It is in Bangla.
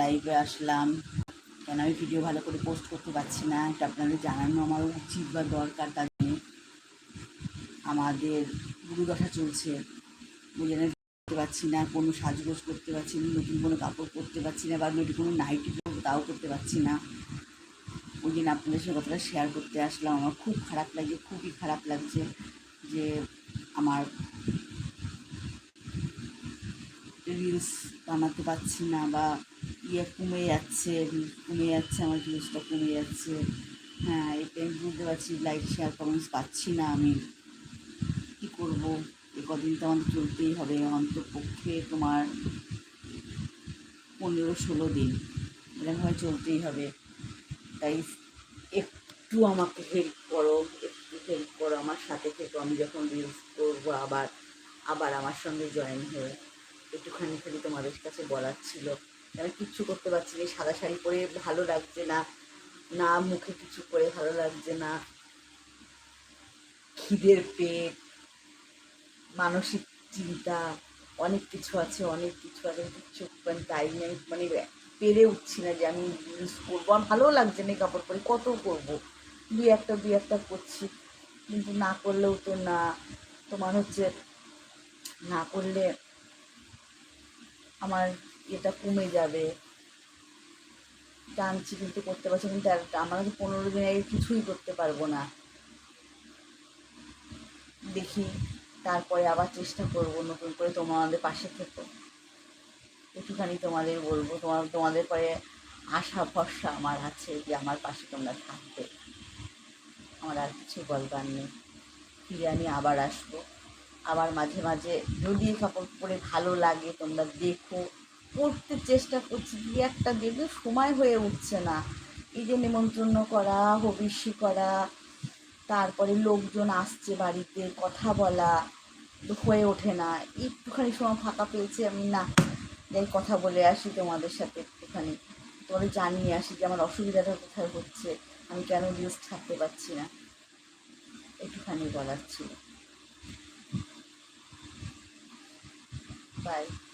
লাইভে আসলাম। কেন আমি ভিডিও ভালো করে পোস্ট করতে পারছি না, এটা আপনাদের জানানো আমার উচিত বা দরকার তার জন্য আমাদের গুরুদশা চলছে। জন্য করতে পারছি না, কোনো সাজগোজ করতে পারছি না, নতুন কোনো কাপড় পরতে পারছি না বা নতুন কোনো নাইটি তাও করতে পারছি না। ওই জন্য আপনাদের সঙ্গে কথাটা শেয়ার করতে আসলাম। আমার খুব খারাপ লাগছে খুবই খারাপ লাগছে যে আমার রিলস বানাতে পারছি না বা ইয়ে কমে যাচ্ছে কমে যাচ্ছে, আমার ভিউজটা কমে যাচ্ছে। হ্যাঁ এটা আমি বুঝতে পারছি লাইক শেয়ার কমেন্টস পাচ্ছি না আমি। কী করব? এ কদিন তো আমাদের চলতেই হবে অন্তত পক্ষে তোমার পনেরো ষোলো দিন। এরকমভাবে চলতেই হবে। তাই একটু আমাকে হেল্প করো, একটু হেল্প করো, আমার সাথে থেকো। আমি যখন রিলস করব আবার আবার আমার সঙ্গে জয়েন হয়ে। একটুখানি খালি তোমাদের কাছে বলার ছিল। আমি কিচ্ছু করতে পারছি না সাদা শাড়ি পরে ভালো লাগছে না না মুখে কিছু করে ভালো লাগছে না। খিদের পেট, মানসিক চিন্তা, অনেক কিছু আছে, অনেক কিছু আছে, আমি কিচ্ছু মানে টাইম নেই মানে পেরে উঠছি না যে আমি রিলস করব। আমার ভালোও লাগছে না কাপড় পরে, কত করব? দুই একটা দুই একটা করছি, কিন্তু না করলেও তো না। তোমার হচ্ছে না করলে আমার এটা কমে যাবে। টানছি কিন্তু করতে পারছি কিন্তু আমার কাছে পনেরো দিন আগে কিছুই করতে পারব না। দেখি, তারপরে আবার চেষ্টা করব নতুন করে তোমাদের পাশে থেকো। একটুখানি তোমাদের বলব, তোমার, তোমাদের পরে আশা, ভরসা আমার আছে যে আমার পাশে তোমরা থাকবে। আমার আর কিছু বলবার নেই। ফিরে আমি আবার আসব। আবার মাঝে মাঝে এই কাপড় পরে ভালো লাগে, তোমরা দেখো। পড়তে চেষ্টা করছি, দু একটা দেখবে সময় হয়ে উঠছে না। এই যে নেমন্ত্রণ করা হবিষ্যি করা, তারপরে লোকজন আসছে বাড়িতে, কথা বলা, হয়ে ওঠে না। একটুখানি সময় ফাঁকা পেয়েছি আমি, না। যাই কথা বলে আসি তোমাদের সাথে একটুখানি। তোমাদের জানিয়ে আসি যে আমার অসুবিধাটা কোথায় হচ্ছে। আমি কেন রিলস ছাড়তে পারছি না। একটুখানি বলার ছিল। Bye.